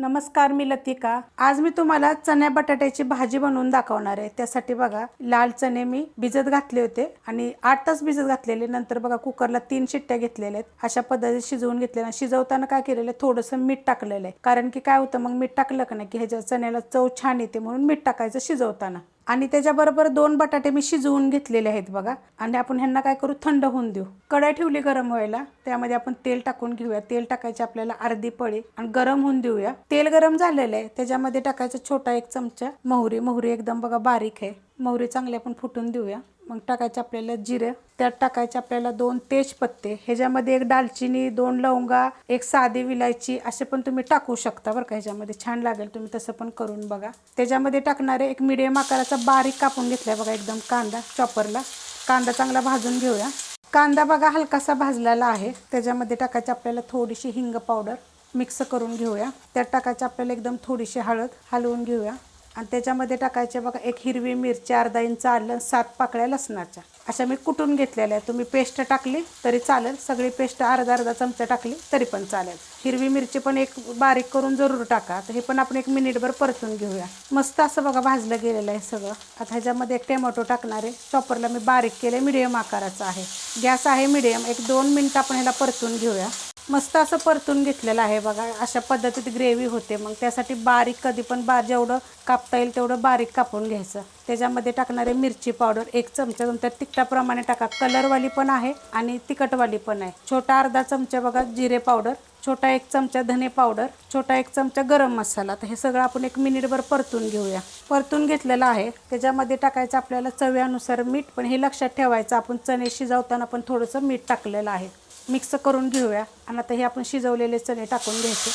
नमस्कार मी लतिका. आज मी तुम्हाला चण्या बटाट्याची भाजी बनवून दाखवणार आहे. त्यासाठी बघा लाल चणे मी भिजत घातले होते आणि आठ तास भिजत घातलेले. नंतर बघा कुकरला तीन शिट्ट्या घेतलेल्या आहेत. अशा पद्धतीने शिजवून घेतलेल्या शिजवताना काय केलेलं आहे? थोडंसं मीठ टाकलेलं आहे. कारण की काय होतं मग मीठ टाकलं का नाही की ह्याच्या चण्याला चव छान येते म्हणून मीठ टाकायचं शिजवताना. आणि त्याच्याबरोबर दोन बटाटे मी शिजवून घेतलेले आहेत बघा. आणि आपण ह्यांना काय करू? थंड होऊन देऊ. कढाई ठेवली गरम व्हायला. त्यामध्ये आपण तेल टाकून घेऊया. तेल टाकायचे आपल्याला अर्धी पळी. आणि गरम होऊन देऊया. तेल गरम झालेलं आहे. त्याच्यामध्ये टाकायचं छोटा एक चमचा मोहरी. मोहरी एकदम बघा बारीक आहे. मोहरी चांगली आपण फुटून देऊया. मग टाकायचे आपल्याला जिरं त्यात टाकायचे आपल्याला दोन तेजपत्ते ह्याच्यामध्ये एक दालचिनी दोन लवंगा एक साधी विलायची असे पण तुम्ही टाकू शकता बरं का ह्याच्यामध्ये. छान लागेल तुम्ही तसं पण करून बघा. त्याच्यामध्ये टाकणारे एक मिडियम आकाराचा बारीक कापून घेतलाय बघा एकदम कांदा चॉपरला कांदा चांगला भाजून घेऊया. कांदा बघा हलकासा भाजलेला आहे. त्याच्यामध्ये टाकायची आपल्याला थोडीशी हिंग पावडर मिक्स करून घेऊया. त्यात टाकायची आपल्याला एकदम थोडीशी हळद हलवून घेऊया. आणि त्याच्यामध्ये टाकायचे बघा एक हिरवी मिरची अर्धा इंच आलं सात पाकळ्या लसणाच्या. अशा मी कुटून घेतलेल्या आहेत. तुम्ही पेस्ट टाकली तरी चालेल. सगळी पेस्ट अर्धा अर्धा चमचा टाकली तरी पण चालेल. हिरवी मिरची पण एक बारीक करून जरूर टाका. तर हे पण आपण एक मिनिटभर परतून घेऊया. मस्त असं बघा भाजलं गेलेलं आहे सगळं. आता ह्याच्यामध्ये एक टोमॅटो टाकणार आहे. चॉपरला मी बारीक केलं मिडियम आकाराचा आहे. गॅस आहे मिडियम एक दोन मिनटं आपण ह्याला परतून घेऊया. मस्त असं परतून घेतलेलं आहे बघा. अशा पद्धतीत ग्रेव्ही होते. मग त्यासाठी बारीक कधी पण बा जेवढं कापता येईल तेवढं बारीक कापून घ्यायचं. त्याच्यामध्ये टाकणारे मिरची पावडर एक चमचा तुमच्या तिखटाप्रमाणे टाका. कलरवाली पण आहे आणि तिखटवाली पण आहे. छोटा अर्धा चमचा बघा जिरे पावडर छोटा एक चमचा धने पावडर छोटा एक चमचा गरम मसाला. तर हे सगळं आपण एक मिनिटभर परतून घेऊया. परतून घेतलेलं आहे. त्याच्यामध्ये टाकायचं आपल्याला चव्यानुसार मीठ पण हे लक्षात ठेवायचं. आपण चणे शिजवताना पण थोडंसं मीठ टाकलेलं आहे. मिक्स करून घेऊया. आणि आता हे आपण शिजवलेले चणे टाकून घ्यायचे.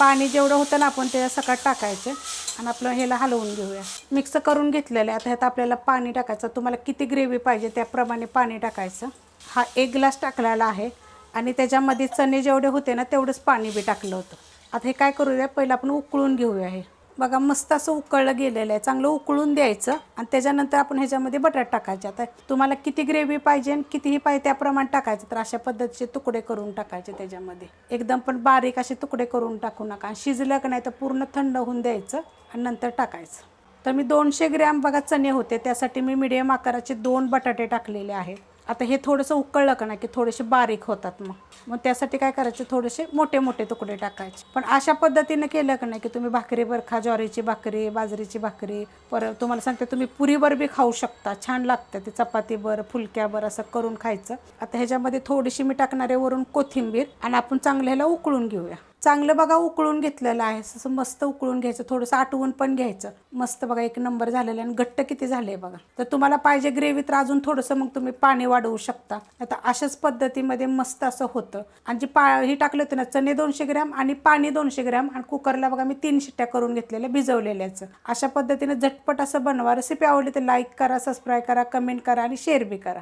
पाणी जेवढं होतं ना आपण ते सकाळ टाकायचे. आणि आपलं ह्याला हलवून घेऊया. मिक्स करून घेतलेलं आहे. आता ह्यात आपल्याला पाणी टाकायचं. तुम्हाला किती ग्रेव्ही पाहिजे त्याप्रमाणे पाणी टाकायचं. हा एक ग्लास टाकलेला आहे. आणि त्याच्यामध्ये चणे जेवढे होते ना तेवढंच पाणी बी टाकलं होतं. आता हे काय करूया? पहिलं आपण उकळून घेऊया हे. बघा मस्त असं उकळलं गेलेलं आहे. चांगलं उकळून द्यायचं आणि त्याच्यानंतर आपण ह्याच्यामध्ये बटाट टाकायचे. आता तुम्हाला किती ग्रेव्ही पाहिजे आणि कितीही पाहिजे त्याप्रमाणे टाकायचं. तर अशा पद्धतीचे तुकडे करून टाकायचे त्याच्यामध्ये. एकदम पण बारीक असे तुकडे करून टाकू नका. आणि शिजलं का नाही तर पूर्ण थंड होऊन द्यायचं आणि नंतर टाकायचं. तर मी दोनशे ग्रॅम बघा चणे होते. त्यासाठी मी मिडियम आकाराचे दोन बटाटे टाकलेले आहेत. आता हे थोडंसं उकळलं का नाही की थोडेसे बारीक होतात मग. मग त्यासाठी काय करायचे? थोडेसे मोठे मोठे तुकडे टाकायचे. पण अशा पद्धतीने केलं का नाही की तुम्ही भाकरी खा ज्वारीची भाकरी बाजरीची भाकरी परत तुम्हाला सांगते तुम्ही पुरीवर बी खाऊ शकता. छान लागतं ते चपातीवर फुलक्यावर असं करून खायचं. आता ह्याच्यामध्ये थोडीशी मी टाकणारे वरून कोथिंबीर आणि आपण चांगल्याला उकळून घेऊया. चांगलं बघा उकळून घेतलेलं आहे. असं मस्त उकळून घ्यायचं थोडंसं आटवून पण घ्यायचं. मस्त बघा एक नंबर झालेला आहे आणि घट्ट किती झाले बघा. तर तुम्हाला पाहिजे ग्रेव्ही तर अजून थोडंसं मग तुम्ही पाणी वाढवू शकता. आता अशाच पद्धतीमध्ये मस्त असं होतं. आणि जे पा टाकलं होतं ना चणे दोनशे ग्रॅम आणि पाणी दोनशे ग्रॅम आणि कुकरला बघा मी तीन शिट्ट्या करून घेतलेल्या भिजवलेल्याचं. अशा पद्धतीने झटपट असं बनवा. रेसिपी आवडली तर लाईक करा सबस्क्राईब करा कमेंट करा आणि शेअर बी करा.